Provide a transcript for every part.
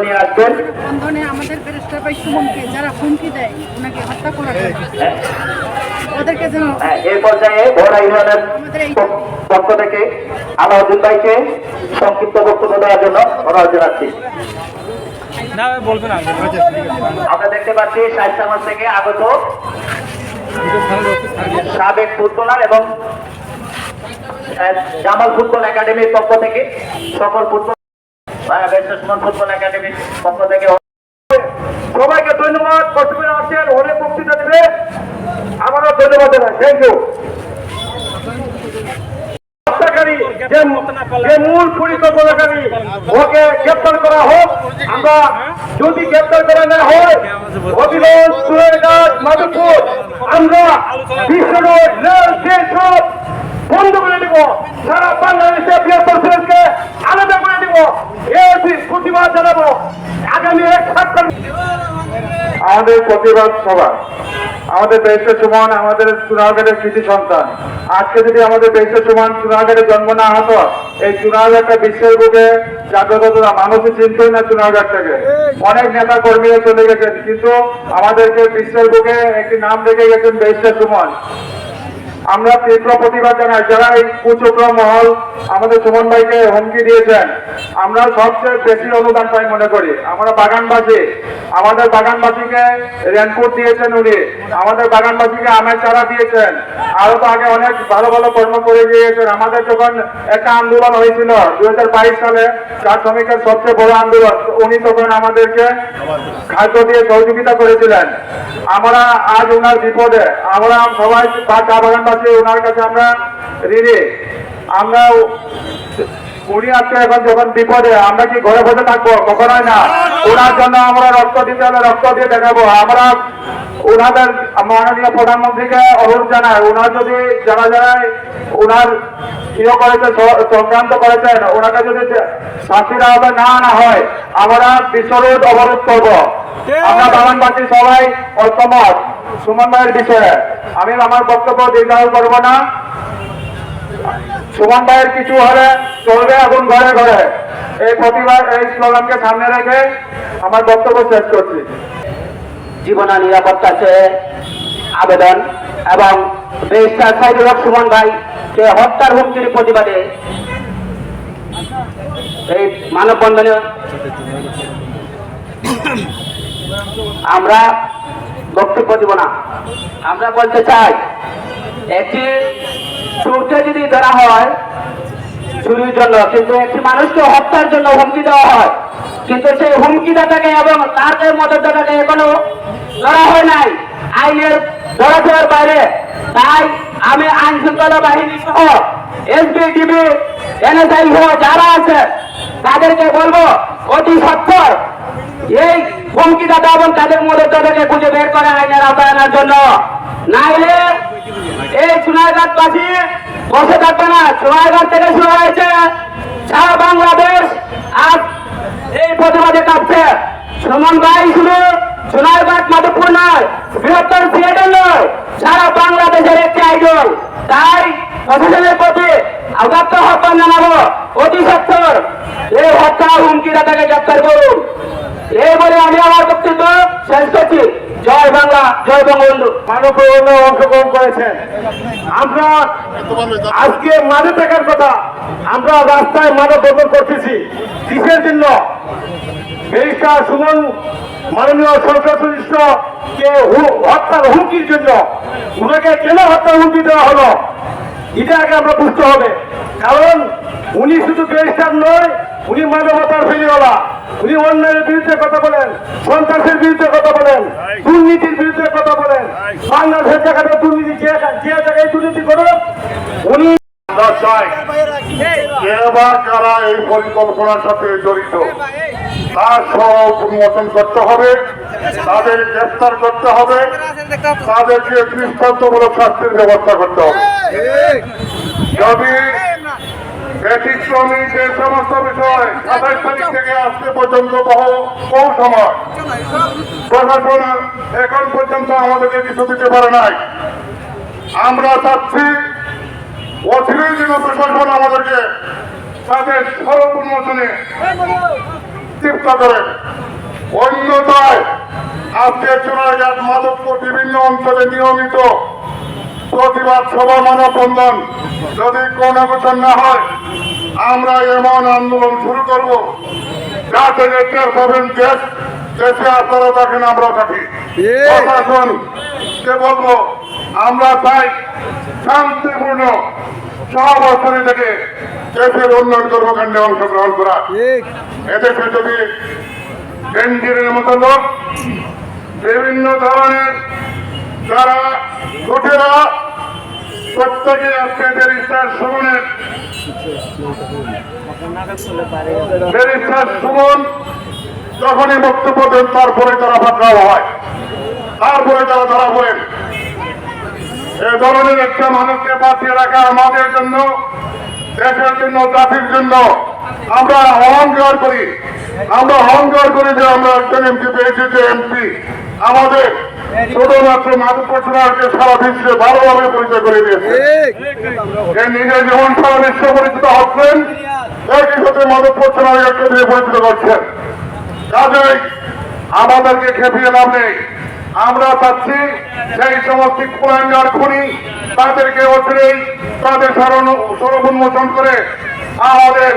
নিয়ে আসবেন। বন্ধনে আমাদের ব্যারিস্টার ভাই সুমনকে যারা হুমকি দেয় ওনাকে হত্যা করার হ্যাঁ, ওদেরকে যেন পর্যায়ে ভোরা ইউনিয়নের আমাদের এই প- পক্ষ থেকে আলাউদ্দিন ভাইকে সংক্ষিপ্ত বক্তব্য দেওয়ার জন্য অনুরোধ জানাচ্ছি। না বলবেন আগে আমরা দেখতে পাচ্ছি সাহিত্যামাজ থেকে আগত সাবেক ফুটবলার এবং জামাল ফুটবল একাডেমির পক্ষ থেকে সকল ফুটবল থেকে সবাইকে ধন্যবাদ কষ্টে আসছেন অনেক বক্তৃতা দেবে আমারও ধন্যবাদ থ্যাংক ইউ করা হোক। আমরা যদি গ্রেপ্তার করা না হয় অভিগঞ্জ সুরেরঘাট মাধবপুর, আমরা বিশ্ব রোড রেল ট্রেন সব বন্ধ করে দিব সারা বাংলাদেশে বৃহত্তর সিলেটকে আলাদা করে দিব এর প্রতিবাদ জানাব আগামী এক সপ্তাহ আমাদের প্রতিবাদ সভা। আমাদের বেশে সুমন আমাদের চুনারঘাটের স্মৃতি সন্তান। আজকে যদি আমাদের বেশে সুমন চুনারঘাটে জন্ম না হতো, এই চুনারঘাটটা বিশ্বের বুকে জাগ্রত মানুষই চিনতই না চুনারঘাটটাকে অনেক নেতা কর্মীরা চলে গেছেন, কিন্তু আমাদেরকে বিশ্বের বুকে একটি নাম রেখে গেছেন বেশে সুমন। আমরা তীব্র প্রতিবাদ জানাই। যারা এই কুচক্র মহল আমাদের সুমন ভাইকে হুমকি দিয়েছেন, আমরা সবচেয়ে বেশি অনুদান পাই মনে করি। আমরা বাগানবাসী, আমাদের বাগানবাসীকে রেনকোট দিয়েছেন উনি, আমাদের বাগানবাসীকে আমের চারা দিয়েছেন। আরও তো আগে অনেক ভালো ভালো কর্ম করে গিয়েছেন। আমাদের যখন একটা আন্দোলন হয়েছিল দু হাজার বাইশ সালে চা শ্রমিকের সবচেয়ে বড় আন্দোলন, উনি তখন আমাদেরকে খাদ্য দিয়ে সহযোগিতা করেছিলেন। আমরা আজ ওনার বিপদে, আমরা সবাই চা বাগানবাসী ওনার কাছে আমরা ঋণী। আমরা উনি আজকে এখন যখন বিপদে, আমরা কি ঘরে বসে থাকব? না। ওনার জন্য আমরা রক্ত দিতে হলে রক্ত দিয়ে দেখাবো। আমরা ওনাদের মাননীয় প্রধানমন্ত্রীকে অনুরোধ ওনার যদি যারা যারা ওনার ইয়ে করেছে সংক্রান্ত করেছেন, ওনাকে যদি শাস্তির আওতায় না আনা হয়, আমরা বিশ্বরোধ অবরোধ করব। আমরা বাগানবাসী সবাই ঐক্যমত। সুমন ভাইয়ের বিষয়ে আমি আমার বক্তব্য দীর্ঘায়ু করব না। সুমন ভাইয়ের কিছু হলে চলবে এখন ঘরে ঘরে। এই প্রতিবাদ এই স্লোগানকে সামনে রেখে আমার বক্তব্য শেষ করছি। জীবন নিরাপত্তা চেয়ে আবেদন এবং রেজিস্ট্রার সাইদুল হক সুমন ভাই কে হত্যার হুমকির প্রতিবাদে এই মানববন্ধনে আমরা বক্তব্য দিব না। আমরা বলতে চাই, একটি চোরকে যদি ধরা হয়, চুরির জন্য, কিন্তু একটি মানুষকে হত্যার জন্য হুমকি দেওয়া হয়। কিন্তু সেই হুমকিদাতাকে এবং তার যে মদতদাতাকে এখনও ধরা হয় নাই, আইনের ধরা দেওয়ার বাইরে। তাই আমি আইন শৃঙ্খলা বাহিনী সহ এসবি ডিবি এনএসআই সহ যারা আছে, তাদেরকে বলব, অতি সত্তর এই হুমকিদাতা এবং তাদের মদতদাতাকে খুঁজে বের করে আইনের আওতায় আনার জন্য। নাইলে এই চুনারঘাটবাসী বসে থাকবে না। চুনারঘাট থেকে শুরু হয়েছে সারা বাংলাদেশ। আজ এই প্রতিবাদে কাঁপছে। সুমন ভাই শুধু সোনারঘাট মাধবপুর নয়, বৃহত্তর সিলেটের নয়, সারা বাংলাদেশের একটি আইডল। তাই প্রশাসনের প্রতি আঘাত আহ্বান জানাব। অতি সত্তর এই হত্যা হুমকিদাতাকে গ্রেপ্তার করুন। এই বলে আমি আমার বক্তব্য শেষ করছি। জয় বাংলা জয় বঙ্গবন্ধু। মানব অংশগ্রহণ করেছেন। আমরা আজকে মাঝে থাকার কথা আমরা রাস্তায় মানব বন্ধন করতেছি। কিসের জন্য? ব্যারিস্টার সুমন মাননীয় সংসদ সদস্য কে হু- হত্যার হুমকির জন্য উনাকে কেন হত্যার হুমকি দেওয়া হলো? এটা আগে আমরা বুঝতে হবে। কারণ উনি শুধু ব্যারিস্টার নয় উনি মানবতার ফেরিওয়ালা। উনি অন্যায়ের বিরুদ্ধে কথা বলেন সন্ত্রাসের বিরুদ্ধে কথা বলেন দুর্নীতির বিরুদ্ধে কথা বলেন বাংলাদেশের জায়গাটা দুর্নীতি যে জায়গায় দুর্নীতি করো উনি কে কারা এই পরিকল্পনার সাথে জড়িত? তার সহ উন্মোচন করতে হবে তাদের গ্রেফতার করতে হবে তাদেরকে দৃষ্টান্তমূলক শাস্তির ব্যবস্থা করতে হবে। যদি ব্যতিক্রমী যে সমস্ত বিষয় সাতাশ তারিখ থেকে আজকে পর্যন্ত বহু বহু সময়। প্রশাসন এখন পর্যন্ত আমাদেরকে কিছু দিতে পারে নাই। আমরা চাচ্ছি অচিরেই প্রশাসন আমাদেরকে তাদের সড়ক উন্মোচনে চিন্তা করেন অন্যতায় আজকে চোরাঘাট মাধবপুর বিভিন্ন অঞ্চলে নিয়মিত প্রতিবাদ সভা মানববন্ধন যদি কোনো গোচর না হয় আমরা এমন আন্দোলন শুরু করব। যাতে টের পাবেন দেশ দেশে আপনারা দেখেন আমরা থাকি। প্রশাসন কে বলব? আমরা চাই শান্তিপূর্ণ সহবস্থানে থেকে দেশের উন্নয়ন কর্মকাণ্ডে অংশগ্রহণ করা এদেশে যদি বেঞ্জিরের মতো লোক বিভিন্ন ধরনের যারা লুটেরা প্রত্যেকে আজকে ব্যারিস্টার সুমনের ব্যারিস্টার সুমন যখনই বক্তব্য দেন, তারপরে তারা পাকড়াও হয়। তারপরে তারা ধরা পড়েন। এ ধরনের একটা মানুষকে বাঁচিয়ে রাখা আমাদের জন্য, দেশের জন্য, জাতির জন্য আমরা অহংকার করি। আমরা অহংকার করি যে আমরা একজন এমপি পেয়েছি, যে এমপি আমাদের শুধুমাত্র মাধবপুর সোনারকে সারা বিশ্বে ভালোভাবে পরিচয় করে দিয়েছে। যে নিজে সারা বিশ্ব পরিচিত হচ্ছেন একই সাথে মাধবপুর সোনারকে দিয়ে পরিচিত করছেন। কাজেই আমাদেরকে খেপিয়ে লাভ নেই। আমরা চাচ্ছি সেই সমস্ত কুলাঙ্গার খুনি তাদেরকে অচিরেই তাদের স্মরণ স্বরূপ উন্মোচন করে আমাদের,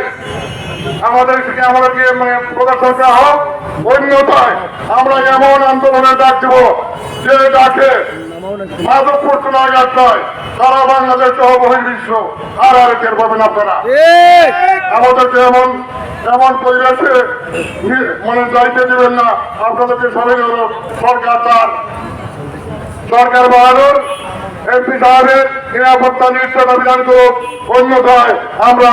আমাদেরকে আমাদেরকে মানে প্রদর্শন করা হোক। অন্যথায় আমরা এমন আন্দোলনের ডাক দেব যে ডাকে মাধবপুর চুনাঘাট নয়, সারা বাংলাদেশ সহ বহির্বিশ্ব আর আর টের পাবেন আপনারা। আমাদেরকে এমন এমন পরিবেশে মানে যাইতে দেবেন না। আপনাদেরকে সবাই সরকার তার, সরকার বাহাদুর। এমপি সাহেবের নিরাপত্তা নিশ্চয় অভিযান করুক অন্যথায় আমরা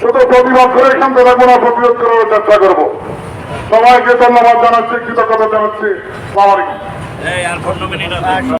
শুধু প্রতিবাদ করে থেকে থাকব না, প্রতিরোধ করার চেষ্টা করব। সবাইকে ধন্যবাদ জানাচ্ছি, কৃতজ্ঞতা জানাচ্ছি।